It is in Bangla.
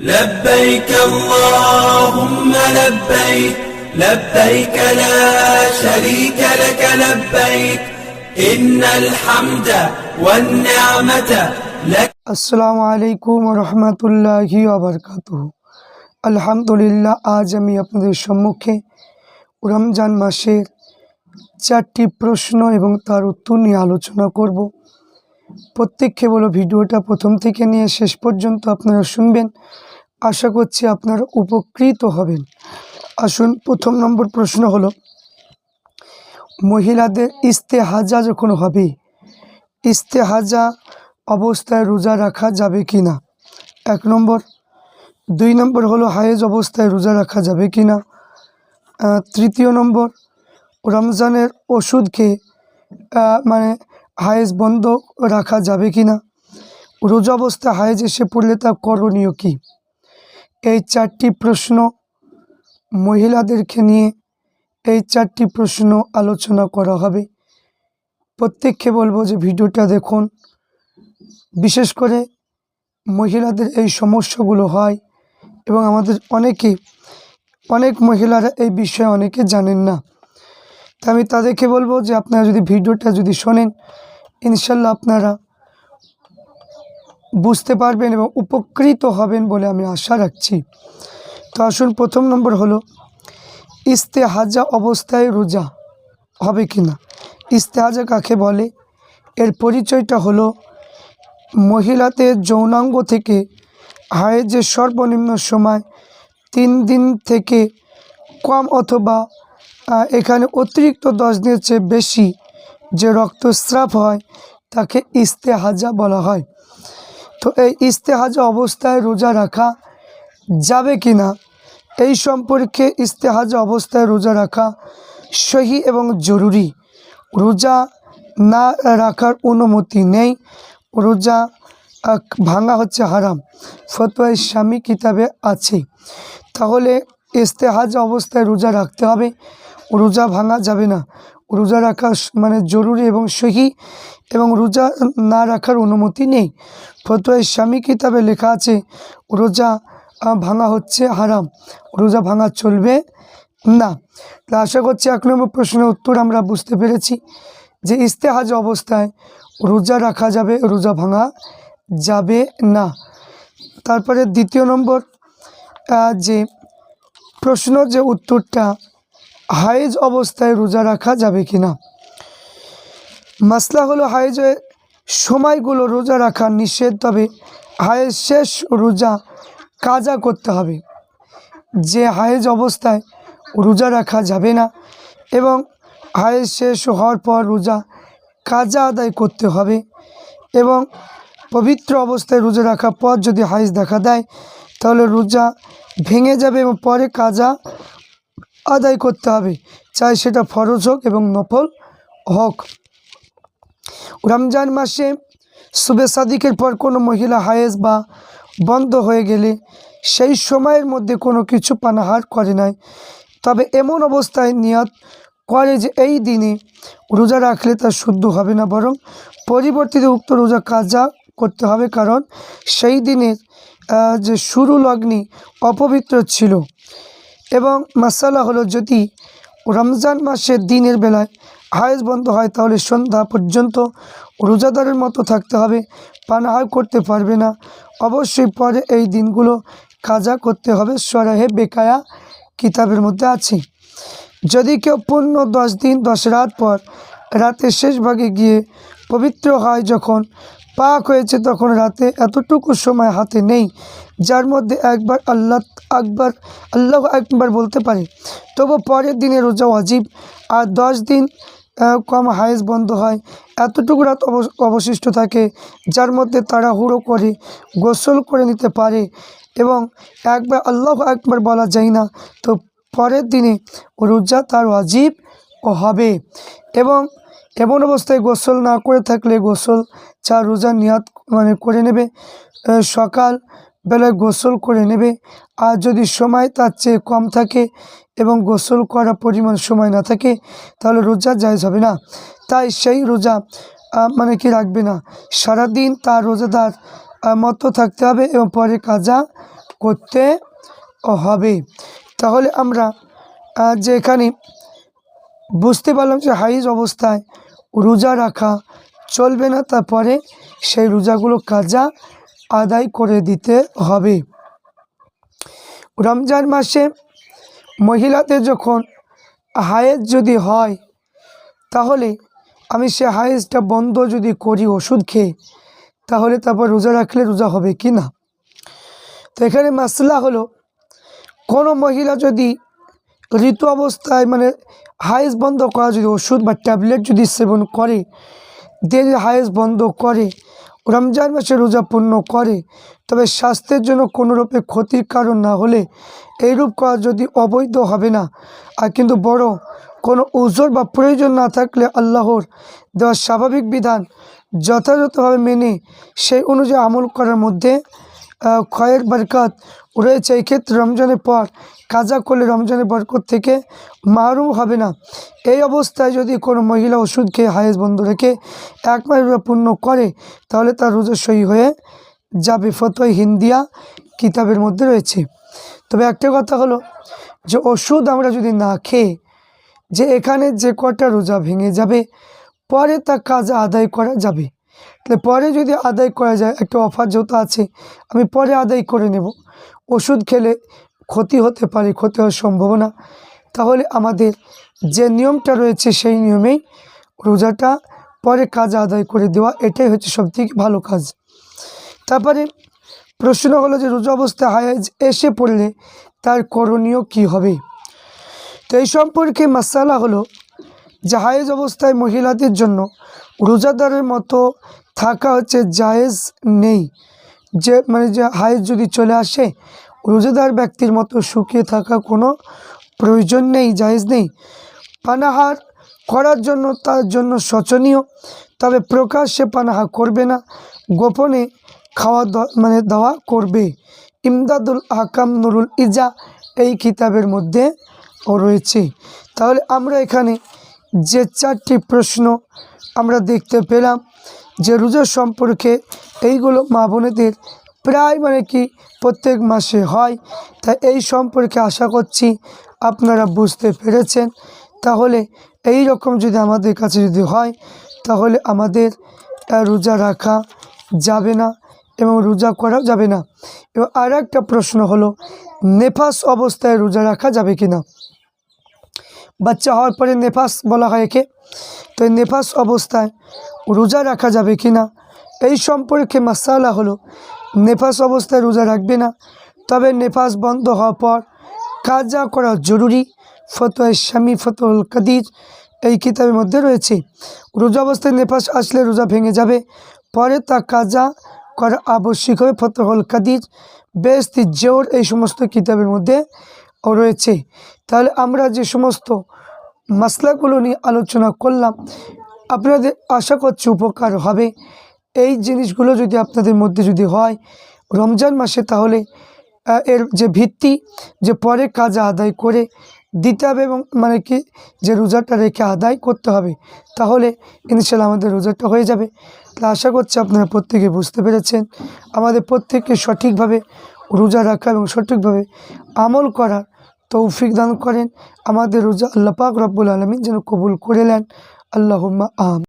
لبيك اللهم لبيك لبيك لا شريك لك لبيك إن الحمد والنعمة لك আসসালামু আলাইকুম রহমতুল্লাহি আবরকাত আলহামদুলিল্লাহ আজ আমি আপনাদের সম্মুখে রমজান মাসের চারটি প্রশ্ন এবং তার উত্তর নিয়ে আলোচনা করব প্রত্যেককে বলো ভিডিওটা প্রথম থেকে নিয়ে শেষ পর্যন্ত আপনারা শুনবেন আশা করছি আপনারা উপকৃত হবেন। আসুন, প্রথম নম্বর প্রশ্ন হলো, মহিলাদের ইস্তেহাজা যখন হবে, ইস্তেহাজা অবস্থায় রোজা রাখা যাবে কি না এক নম্বর। দুই নম্বর হলো, হায়েজ অবস্থায় রোজা রাখা যাবে কি না তৃতীয় নম্বর, রমজানের ওষুধ খেয়ে মানে হায়েজ বন্ধ রাখা যাবে কি না রোজা অবস্থায় হায়েজ এসে পড়লে তা করণীয় কী? এই চারটি প্রশ্ন মহিলাদেরকে নিয়ে এই চারটি প্রশ্ন আলোচনা করা হবে। প্রত্যেককে বলব যে ভিডিওটা দেখুন। বিশেষ করে মহিলাদের এই সমস্যাগুলো হয় এবং আমাদের অনেকে, অনেক মহিলারা এই বিষয়ে অনেকে জানেন না। তা আমি তাদেরকে বলব যে আপনারা যদি ভিডিওটা যদি শোনেন, ইনশাল্লাহ আপনারা বুঝতে পারবেন এবং উপকৃত হবেন বলে আমি আশা রাখছি। তো আসুন, প্রথম নম্বর হলো, ইস্তেহাজা অবস্থায় রোজা হবে কি না? ইস্তেহাজা কাকে বলে? এর পরিচয়টা হলো, মহিলাদের যৌনাঙ্গ থেকে হায়েজের সর্বনিম্ন সময় তিন দিন থেকে কম অথবা এখানে অতিরিক্ত দশ দিনের চেয়ে বেশি যে রক্তস্রাব হয়, তাকে ইস্তেহাজা বলা হয়। তো এই ইস্তেহাজা অবস্থায় রোজা রাখা যাবে কি না, এই সম্পর্কে ইস্তেহাজা অবস্থায় রোজা রাখা সহি এবং জরুরি। রোজা না রাখার অনুমতি নেই। রোজা ভাঙা হচ্ছে হারাম। ফতোয়া স্বামী কিতাবে আছে। তাহলে ইস্তেহাজা অবস্থায় রোজা রাখতে হবে। রোজা ভাঙা যাবে না। রোজা রাখা মানে জরুরি এবং সহি এবং রোজা না রাখার অনুমতি নেই। ফতোয়া স্বামী কিতাবে লেখা আছে, রোজা ভাঙা হচ্ছে হারাম, রোজা ভাঙা চলবে না। তা আশা করছি এক নম্বর প্রশ্নের উত্তর আমরা বুঝতে পেরেছি যে ইস্তেহাজ অবস্থায় রোজা রাখা যাবে, রোজা ভাঙা যাবে না। তারপরে দ্বিতীয় নম্বর যে প্রশ্ন যে উত্তরটা হায়েজ অবস্থায় রোজা রাখা যাবে কি না মাসলা হলো হায়েজের সময়গুলো রোজা রাখা নিষেধ, তবে হায়েজ শেষ রোজা কাজা করতে হবে। যে হায়েজ অবস্থায় রোজা রাখা যাবে না এবং হায়েজ শেষ হওয়ার পর রোজা কাজা আদায় করতে হবে এবং পবিত্র অবস্থায় রোজা রাখার পর যদি হায়েজ দেখা দেয়, তাহলে রোজা ভেঙে যাবে এবং পরে কাজা আদায় করতে হবে। চাই সেটা ফরজ হোক এবং নফল হোক। রমজান মাসে সুবে সাদিকের পর কোনো মহিলা হায়েজ বা বন্ধ হয়ে গেলে সেই সময়ের মধ্যে কোনো কিছু পানাহার করে নাই। তবে এমন অবস্থায় নিয়ত করে যে এই দিনে রোজা রাখলে তা শুদ্ধ হবে না, বরং পরিবর্তিত উক্ত রোজা কাজা করতে হবে, কারণ সেই দিনের যে শুরু লগ্নি অপবিত্র ছিল এবং মাসালা হলো যদি রমজান মাসের দিনের বেলায় হায়েজ বন্ধ হয়, তাহলে সন্ধ্যা পর্যন্ত রোজাদারের মতো থাকতে হবে। পানাহার করতে পারবে না। অবশ্যই পরে এই দিনগুলো কাজা করতে হবে। সরাহে বেকায়া কিতাবের মধ্যে আছে। যদি কেউ পূর্ণ দশ দিন, দশ রাত পর রাতের শেষ ভাগে গিয়ে পবিত্র হয়, যখন পাক হয়েছে তখন রাতে। এতটুকু সময় হাতে নেই, যার মধ্যে একবার আল্লাহ আকবার, আল্লাহ একবার বলতে পারে। তবু পরের দিনে রোজা ওয়াজিব, আর দশ দিন কম হায়েজ বন্ধ হয়। এতটুকু রাত অবশ- অবশিষ্ট থাকে, যার মধ্যে তারা হুড়ো করে, গোসল করে নিতে পারে এবং একবার আল্লাহ একবার বলা যায় না, তো পরের দিনে রোজা তার ও হবে। এবং এমন অবস্থায় গোসল না করে থাকলে গোসল চা রোজা নিয়াত মানে করে নেবে? সকাল বেলায় গোসল করে নেবে। আর যদি সময় তার চেয়ে কম থাকে এবং গোসল করা পরিমাণ সময় না থাকে, তাহলে রোজা জায়জ হবে না। তাই সেই রোজা মানে কি রাখবে না। সারাদিন তার রোজাদার মতো থাকতে হবে এবং পরে কাজা করতে হবে। তাহলে আমরা যে এখানে বুঝতে পারলাম যে হাইজ অবস্থায় রোজা রাখা চলবে না, তারপরে সেই রোজাগুলো কাজা আদায় করে দিতে হবে। রমজান মাসে মহিলাদের যখন হায়েজ যদি হয়, তাহলে আমি সে হায়েজটা বন্ধ যদি করি ওষুধ খেয়ে, তাহলে তারপর রোজা রাখলে রোজা হবে কি না? তো এখানে মাসলা হলো, কোনো মহিলা যদি ঋতু অবস্থায় মানে হাইস বন্ধ করা যদি ওষুধ বা ট্যাবলেট যদি সেবন করে যদি হাইস বন্ধ করে, রমজান মাসে রোজা পূর্ণ করে, তবে স্বাস্থ্যের জন্য কোনোরূপে ক্ষতির কারণ না হলে এইরূপ করা যদি অবৈধ হবে না। আর কিন্তু বড়, কোনো ওজোর বা প্রয়োজন না থাকলে আল্লাহর দেওয়া স্বাভাবিক বিধান যথাযথভাবে মেনে সেই অনুযায়ী আমল করার মধ্যে ক্ষয়ের বরকত রয়েছে, এই ক্ষেত্রে রমজানের পর, কাজা করলে রমজানের বরকত থেকে মারুম হবে না। এই অবস্থায় যদি কোনো মহিলা ওষুধ খেয়ে হায়েস বন্ধ রেখে এক মাস রোজা পূর্ণ করে, তাহলে তার রোজা সই হয়ে যাবে। ফতোয় হিন্দিয়া কিতাবের মধ্যে রয়েছে। তবে একটা কথা হলো যে, ওষুধ আমরা যদি না খেয়ে যে এখানে যে কটা রোজা ভেঙে যাবে, পরে তা কাজ আদায় করা যাবে। তাহলে পরে যদি আদায় করা যায়, একটা অফার যেহেতু আছে, আমি পরে আদায় করে নেব। ওষুধ খেলে ক্ষতি হতে পারে, ক্ষতি হওয়ার সম্ভাবনা। তাহলে আমাদের যে নিয়মটা রয়েছে, সেই নিয়মেই রোজাটা পরে কাজ আদায় করে দেওয়া, এটাই হচ্ছে সবথেকে ভালো কাজ। তারপরে প্রশ্ন হলো যে, রোজা অবস্থায় হায়াজ এসে পড়লে তার করণীয় কি হবে? তো এই সম্পর্কে মাসালা হলো যে, হায়েজ অবস্থায় মহিলাদের জন্য রোজাদারের মতো থাকা হচ্ছে জায়েজ নেই। যে মানে যে হায়েজ যদি চলে আসে, রোজাদার ব্যক্তির মতো শুকিয়ে থাকা কোনো প্রয়োজন নেই, জায়েজ নেই। পানাহার করার জন্য তার জন্য শোচনীয়, তবে প্রকাশ্যে পানাহা করবে না, গোপনে খাওয়া মানে দেওয়া করবে। ইমদাদুল আহকাম নুরুল ইজা এই কিতাবের মধ্যে রয়েছে। তাহলে আমরা এখানে যে চারটি প্রশ্ন আমরা দেখতে পেলাম যে রোজা সম্পর্কে এইগুলো মা বোনেদের প্রায় মানে কি প্রত্যেক মাসে হয়। তাই এই সম্পর্কে আশা করছি আপনারা বুঝতে পেরেছেন। তাহলে এই রকম যদি আমাদের কাছে যদি হয়, তাহলে আমাদের রোজা রাখা যাবে না এবং রোজা করা যাবে না। এবং আর একটা প্রশ্ন হলো, নেফাস অবস্থায় রোজা রাখা যাবে কি না বাচ্চা হওয়ার পরে নেফাস বলা হয় একে। তো এই নেফাস অবস্থায় রোজা রাখা যাবে কি না? এই সম্পর্কে মাসালা হলো, নেফাস অবস্থায় রোজা রাখবে না। তবে নেফাস বন্ধ হওয়ার পর কাজা করা জরুরি, ফতোয় স্বামী ফতোল কাদির এই কিতাবের মধ্যে রয়েছে। রোজা অবস্থায় নেফাস আসলে রোজা ভেঙে যাবে। পরে তা কাজা করা আবশ্যিক হবে, ফতোহল কাদির বেস্তি জোর এই সমস্ত কিতাবের মধ্যে রয়েছে। তাহলে আমরা যে সমস্ত মশলাগুলো নিয়ে আলোচনা করলাম, আপনাদের আশা করছি উপকার হবে। এই জিনিসগুলো যদি আপনাদের মধ্যে যদি হয়, রমজান মাসে তাহলে এর যে ভিত্তি, যে পরে কাজ আদায় করে দিতে হবে এবং মানে কি, যে রোজাটা রেখে আদায় করতে হবে, তাহলে ইনশাল্লাহ আমাদের রোজাটা হয়ে যাবে। তাহলে আশা করছি আপনারা প্রত্যেকে বুঝতে পেরেছেন। আমাদের প্রত্যেককে সঠিকভাবে রোজা রাখা এবং সঠিকভাবে আমল করার তৌফিক দান করেন। আমাদের রোজা আল্লাপাক রব্বুল আলমিন যেন কবুল করে নেন। আল্লাহ আম